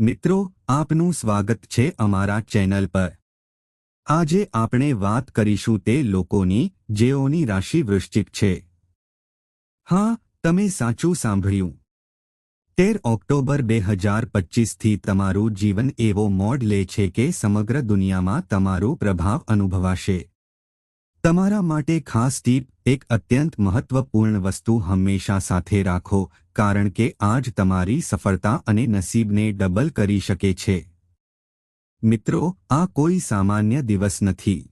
મિત્રો, આપનું સ્વાગત છે અમારા ચેનલ પર. આજે આપણે વાત કરીશું તે લોકોની જેઓની રાશિ વૃશ્ચિક છે. હા, તમે સાચું સાંભળ્યું. તેર ઓક્ટોબર બે હજાર પચીસથી તમારું જીવન એવો મોડ લે છે કે સમગ્ર દુનિયામાં તમારો પ્રભાવ અનુભવાશે. તમારા માટે ખાસ ટીપ એક અત્યંત મહત્વપૂર્ણ વસ્તુ હંમેશા સાથે રાખો, કારણ કે આજ તમારી સફળતા અને નસીબને ડબલ કરી શકે છે. મિત્રો, આ કોઈ સામાન્ય દિવસ નથી.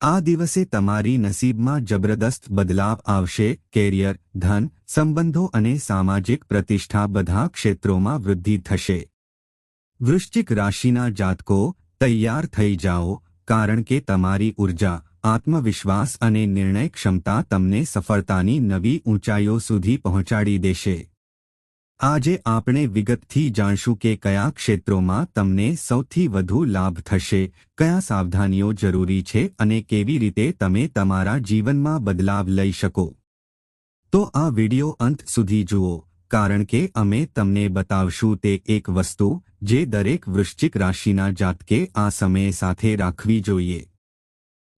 આ દિવસે તમારી નસીબમાં જબરદસ્ત બદલાવ આવશે, કેરિયર, ધન, સંબંધો અને સામાજિક પ્રતિષ્ઠા બધા ક્ષેત્રોમાં વૃદ્ધિ થશે. વૃશ્ચિક રાશિના જાતકો તૈયાર થઈ જાઓ, કારણ કે તમારી ઊર્જા આત્મવિશ્વાસ અને નિર્ણય ક્ષમતા તમને સફળતાની નવી ઊંચાઈઓ સુધી પહોંચાડી દેશે. આજે આપણે વિગતથી જાણશું કે કયા ક્ષેત્રોમાં તમને સૌથી વધુ લાભ થશે, કયા સાવધાનીઓ જરૂરી છે અને કેવી રીતે તમે તમારા જીવનમાં બદલાવ લઈ શકો. તો આ વિડિયો અંત સુધી જુઓ, કારણ કે અમે તમને બતાવશું તે એક વસ્તુ જે દરેક વૃશ્ચિક રાશિના જાતકે આ સમય સાથે રાખવી જોઈએ.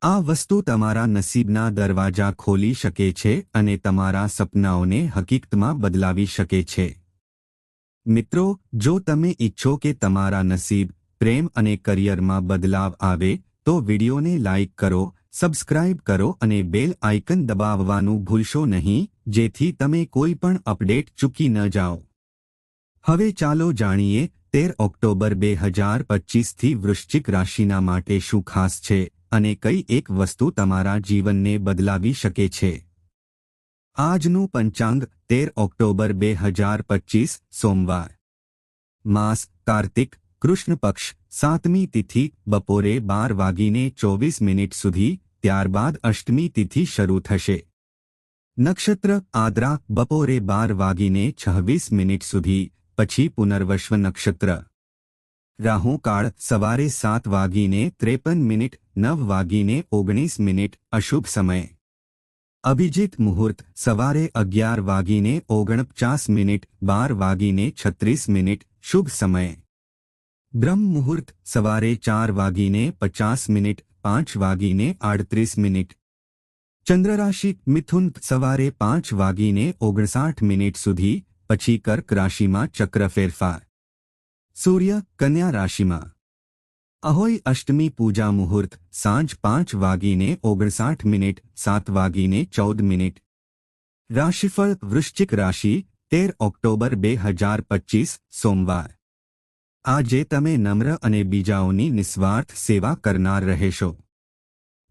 આ વસ્તુ તમારા નસીબના દરવાજા ખોલી શકે છે અને તમારા સપનાઓને હકીકતમાં બદલાવી શકે છે. મિત્રો, જો તમે ઈચ્છો કે તમારા નસીબ, પ્રેમ અને કરિયરમાં બદલાવ આવે, તો વિડિયોને લાઇક કરો, સબસ્ક્રાઇબ કરો અને બેલ આઇકન દબાવવાનું ભૂલશો નહીં, જેથી તમે કોઈ પણ અપડેટ ચૂકી ન જાઓ. હવે ચાલો જાણીએ, તેર ઓક્ટોબર બે હજાર પચીસથી વૃશ્ચિક રાશિના માટે શું ખાસ છે? અને કઈ એક વસ્તુ તમારા જીવનને બદલાવી શકે છે. આજનું પંચાંગ તેર ઓક્ટોબર બે હજાર પચીસ સોમવાર. માસ કાર્તિક, કૃષ્ણ પક્ષ, સાતમી તિથિ, બપોરે બાર વાગીને ચોવીસ મિનિટ સુધી, ત્યારબાદ અષ્ટમી તિથિ શરૂ થશે. નક્ષત્ર, આદ્રા, બપોરે બાર વાગીને છવ્વીસ મિનિટ સુધી, પછી પુનર્વશ્વ નક્ષત્ર. રાહુકાળ સવારે સાત વાગીને ત્રેપન મિનિટ નવ વાગીને ઓગણીસ મિનિટ અશુભ સમય અભિજીત મુહૂર્ત સવારે અગિયાર વાગીને ઓગણપચાસ મિનિટ બાર વાગીને છત્રીસ મિનિટ શુભ સમય બ્રહ્મ મુહૂર્ત સવારે ચાર વાગીને પચાસ મિનિટ પાંચ વાગીને આડત્રીસ મિનિટ ચંદ્રરાશિ મિથુન સવારે પાંચ વાગીને ઓગણસાઠ મિનિટ સુધી પછી કર્ક રાશિમાં ચક્ર ફેરફાર સૂર્ય કન્યા રાશિમાં. અહોઈ અષ્ટમી પૂજા મુહૂર્ત, સાંજ પાંચ વાગીને ઓગણસાઠ મિનિટ, સાત વાગીને ચૌદ મિનિટ. રાશિફળ વૃશ્ચિક રાશિ, તેર ઓક્ટોબર બે હજાર પચીસ, સોમવાર. આજે તમે નમ્ર અને બીજાઓની નિસ્વાર્થ સેવા કરનાર રહેશો.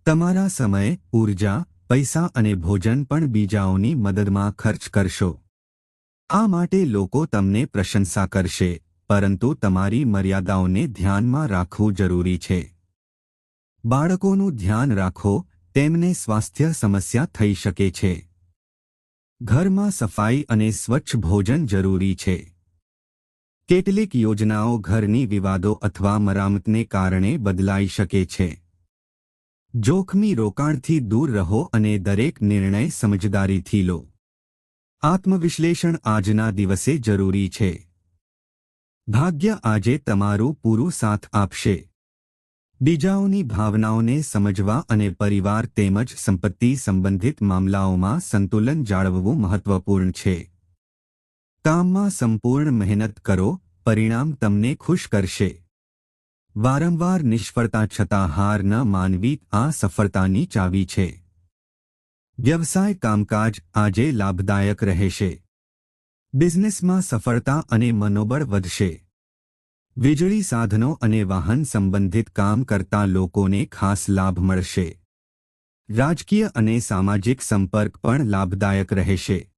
તમારા સમય ઊર્જા પૈસા અને ભોજન પણ બીજાઓની મદદમાં ખર્ચ કરશો. આ માટે લોકો તમને પ્રશંસા કરશે. પરંતુ તમારી મર્યાદાઓને ધ્યાનમાં રાખવું જરૂરી છે. બાળકોનું ધ્યાન રાખો, તેમને સ્વાસ્થ્ય સમસ્યા થઈ શકે છે. ઘરમાં સફાઈ અને સ્વચ્છ ભોજન જરૂરી છે. કેટલીક યોજનાઓ ઘરની વિવાદો અથવા મરામતને કારણે બદલાઈ શકે છે. જોખમી રોકાણથી દૂર રહો અને દરેક નિર્ણય સમજદારીથી લો. આત્મવિશ્લેષણ આજના દિવસે જરૂરી છે. ભાગ્ય આજે તમારું પૂરું સાથ આપશે. બીજાઓની ભાવનાઓને સમજવા અને પરિવાર તેમજ સંપત્તિ સંબંધિત મામલાઓમાં સંતુલન જાળવવું મહત્વપૂર્ણ છે. કામમાં સંપૂર્ણ મહેનત કરો, પરિણામ તમને ખુશ કરશે. વારંવાર નિષ્ફળતા છતાં હાર ન માનવી આ સફળતાની ચાવી છે. વ્યવસાય કામકાજ આજે લાભદાયક રહેશે. બિઝનેસમાં સફળતા અને મનોબળ વધશે. વીજળી સાધનો અને વાહન સંબંધિત કામ કરતા લોકોને ખાસ લાભ મળશે. રાજકીય અને સામાજિક સંપર્ક પણ લાભદાયક રહેશે.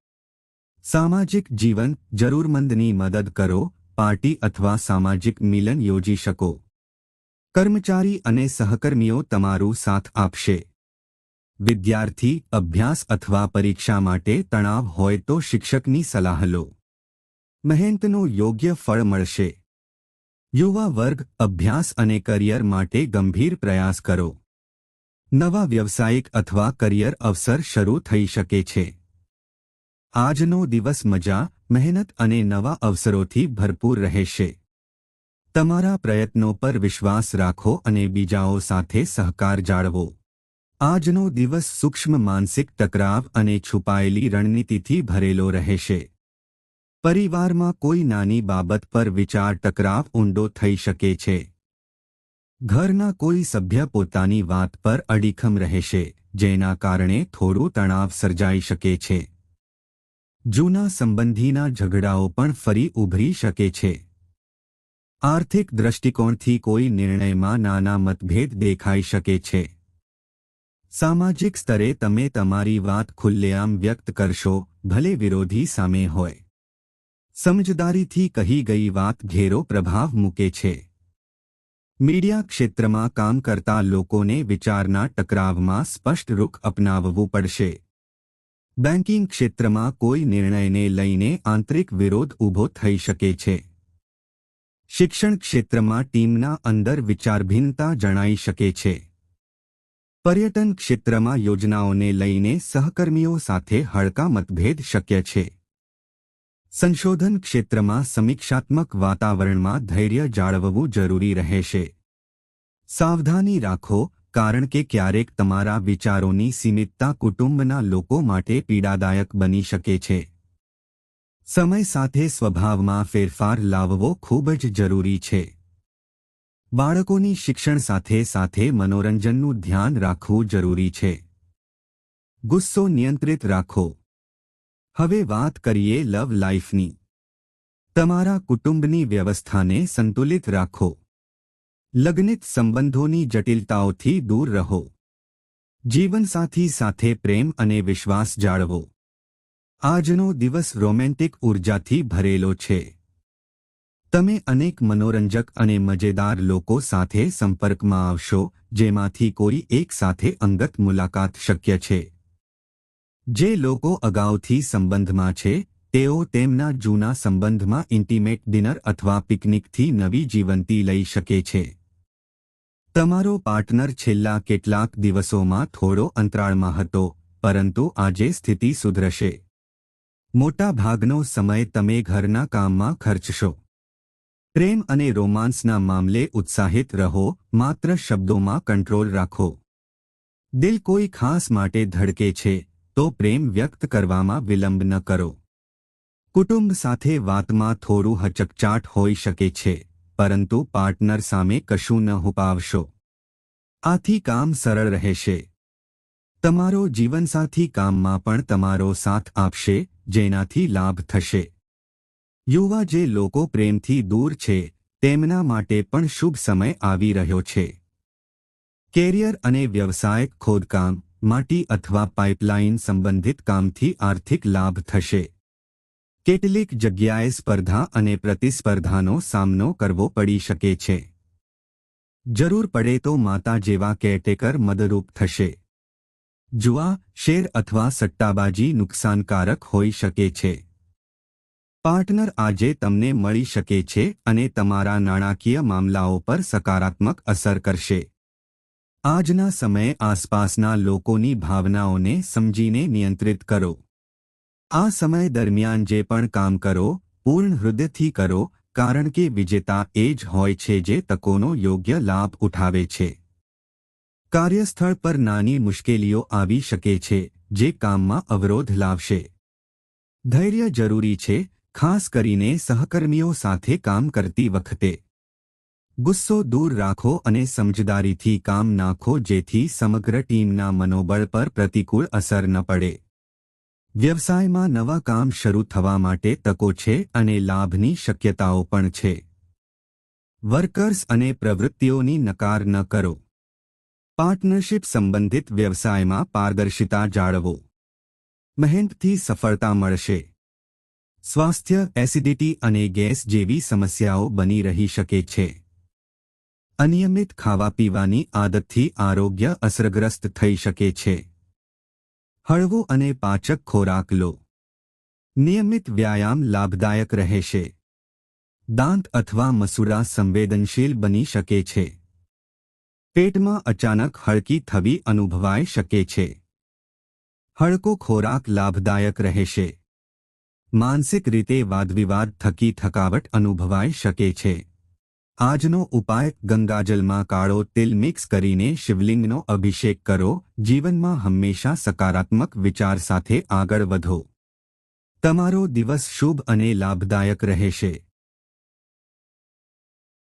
સામાજિક જીવન જરૂરમંદની મદદ કરો, પાર્ટી અથવા સામાજિક મિલન યોજી શકો. કર્મચારી અને સહકર્મીઓ તમારું સાથ આપશે. વિદ્યાર્થી, અભ્યાસ અથવા પરીક્ષા માટે તણાવ હોય તો શિક્ષકની સલાહ લો. મહેનતનું યોગ્ય ફળ મળશે. યુવા વર્ગ, અભ્યાસ અને કરિયર માટે ગંભીર પ્રયાસ કરો. નવા વ્યવસાયિક અથવા કરિયર અવસર શરૂ થઈ શકે છે. આજનો દિવસ મજા, મહેનત અને નવા અવસરોથી ભરપૂર રહેશે. તમારા પ્રયત્નો પર વિશ્વાસ રાખો અને બીજાઓ સાથે સહકાર જાળવો. આજનો દિવસ સૂક્ષ્મ માનસિક ટકરાવ અને છુપાયેલી રણનીતિથી ભરેલો રહેશે. પરિવારમાં કોઈ નાની બાબત પર વિચાર ટકરાવ ઊંડો થઈ શકે છે. ઘરના કોઈ સભ્ય પોતાની વાત પર અડીખમ રહેશે, જેના કારણે થોડું તણાવ સર્જાઈ શકે છે. જૂના સંબંધીના ઝઘડાઓ પણ ફરી ઉભરી શકે છે. આર્થિક દ્રષ્ટિકોણથી કોઈ નિર્ણયમાં નાના મતભેદ દેખાઈ શકે છે. સામાજિક સ્તરે તમે તમારી વાત ખુલ્લેઆમ વ્યક્ત કરશો, ભલે વિરોધી સામે હોય. સમજદારીથી કહી ગઈ વાત ઘેરો પ્રભાવ મૂકે છે. મીડિયા ક્ષેત્રમાં કામ કરતા લોકોને વિચારના ટકરાવમાં સ્પષ્ટ રૂખ અપનાવવું પડશે. બેન્કિંગ ક્ષેત્રમાં કોઈ નિર્ણયને લઈને આંતરિક વિરોધ ઊભો થઈ શકે છે. શિક્ષણ ક્ષેત્રમાં ટીમના અંદર વિચારભિન્નતા જણાઈ શકે છે. પર્યટન ક્ષેત્રમાં યોજનાઓને લઈને સહકર્મીઓ સાથે હળકા મતભેદ શક્ય છે. સંશોધન ક્ષેત્રમાં સમીક્ષાત્મક વાતાવરણમાં ધૈર્ય જાળવવું જરૂરી રહેશે. સાવધાની રાખો, કારણ કે ક્યારેક તમારા વિચારોની સીમિતતા કુટુંબના લોકો માટે પીડાદાયક બની શકે છે. સમય સાથે સ્વભાવમાં ફેરફાર લાવવો ખૂબ જ જરૂરી છે. બાળકોની શિક્ષણ સાથે સાથે મનોરંજનનું ધ્યાન રાખવું જરૂરી છે. ગુસ્સો નિયંત્રિત રાખો. હવે વાત કરીએ લવ લાઈફની. તમારા કુટુંબની વ્યવસ્થાને સંતુલિત રાખો. લગ્નિત સંબંધોની જટિલતાઓથી દૂર રહો. જીવનસાથી સાથે પ્રેમ અને વિશ્વાસ જાળવો. આજનો દિવસ રોમેન્ટિક ઉર્જાથી ભરેલો છે. તમે અનેક મનોરંજક અને મજેદાર લોકો સાથે સંપર્કમાં આવશો, જેમાંથી કોઈ એક સાથે અંગત મુલાકાત શક્ય છે. જે લોકો અગાઉથી સંબંધમાં છે, તેઓ તેમના જૂના સંબંધમાં ઇન્ટિમેટ ડિનર અથવા પિકનિકથી નવી જીવંતી લઈ શકે છે. તમારો પાર્ટનર છેલ્લા કેટલાક દિવસોમાં થોડો અંતરાળમાં હતો, પરંતુ આજે સ્થિતિ સુધરશે. મોટાભાગનો સમય તમે ઘરના કામમાં ખર્ચશો. પ્રેમ અને રોમાન્સના મામલે ઉત્સાહિત રહો, માત્ર શબ્દોમાં કંટ્રોલ રાખો. દિલ કોઈ ખાસ માટે ધડકે છે, તો પ્રેમ વ્યક્ત કરવામાં વિલંબ ન કરો. કુટુંબ સાથે વાતમાં થોડું હચકચાટ હોઈ શકે છે, પરંતુ પાર્ટનર સામે કશું ન હુપાવશો. આથી કામ સરળ રહેશે. તમારો જીવનસાથી કામમાં પણ તમારો સાથ આપશે, જેનાથી લાભ થશે. યુવા જે લોકો પ્રેમથી દૂર છે, તેમના માટે પણ શુભ સમય આવી રહ્યો છે. કેરિયર અને વ્યવસાયિક ખોદકામ, માટી અથવા પાઇપલાઇન સંબંધિત કામથી આર્થિક લાભ થશે. કેટલીક જગ્યાએ સ્પર્ધા અને પ્રતિસ્પર્ધાનો સામનો કરવો પડી શકે છે. જરૂર પડે તો માતા જેવા કેરટેકર મદરૂપ થશે. જુઆ, શેર અથવા સટ્ટાબાજી નુકસાનકારક હોઈ શકે છે. પાર્ટનર આજે તમને મળી શકે છે અને તમારા નાણાકીય મામલાઓ પર સકારાત્મક અસર કરશે. આજના સમયે આસપાસના લોકોની ભાવનાઓને સમજીને નિયંત્રિત કરો. આ સમય દરમિયાન જે પણ કામ કરો, પૂર્ણ હૃદયથી કરો, કારણ કે વિજેતા એ જ હોય છે જે તકોનો યોગ્ય લાભ ઉઠાવે છે. કાર્યસ્થળ પર નાની મુશ્કેલીઓ આવી શકે છે, જે કામમાં અવરોધ લાવશે. ધૈર્ય જરૂરી છે ખાસ કરીને સહકર્મીઓ સાથે કામ કરતી વખતે. ગુસ્સો દૂર રાખો અને સમજદારીથી કામ નાખો જેથી સમગ્ર ટીમના મનોબળ પર પ્રતિકૂળ અસર ન પડે. વ્યવસાયમાં નવા કામ શરૂ થવા માટે તકો છે અને લાભની શક્યતાઓ પણ છે. વર્કર્સ અને પ્રવૃત્તિઓની નકાર ન કરો. પાર્ટનરશિપ સંબંધિત વ્યવસાયમાં પારદર્શિતા જાળવો. મહેનતથી સફળતા મળશે. સ્વાસ્થ્ય, એસિડિટી અને ગેસ જેવી સમસ્યાઓ બની રહી શકે છે. અનિયમિત ખાવા પીવાની આદતથી આરોગ્ય અસરગ્રસ્ત થઈ શકે છે. હળવો અને પાચક ખોરાક લો. નિયમિત વ્યાયામ લાભદાયક રહેશે. દાંત અથવા મસૂડા સંવેદનશીલ બની શકે છે. પેટમાં અચાનક હળકી થવી અનુભવાઈ શકે છે. હળકો ખોરાક લાભદાયક રહેશે. માનસિક રીતે વાદવિવાદ થકી થકાવટ અનુભવાઈ શકે છે. આજનો ઉપાય ગંગાજલમાં કાળો તિલ મિક્સ કરીને શિવલિંગનો અભિષેક કરો. જીવનમાં હંમેશા સકારાત્મક વિચાર સાથે આગળ વધો. તમારો દિવસ શુભ અને લાભદાયક રહેશે.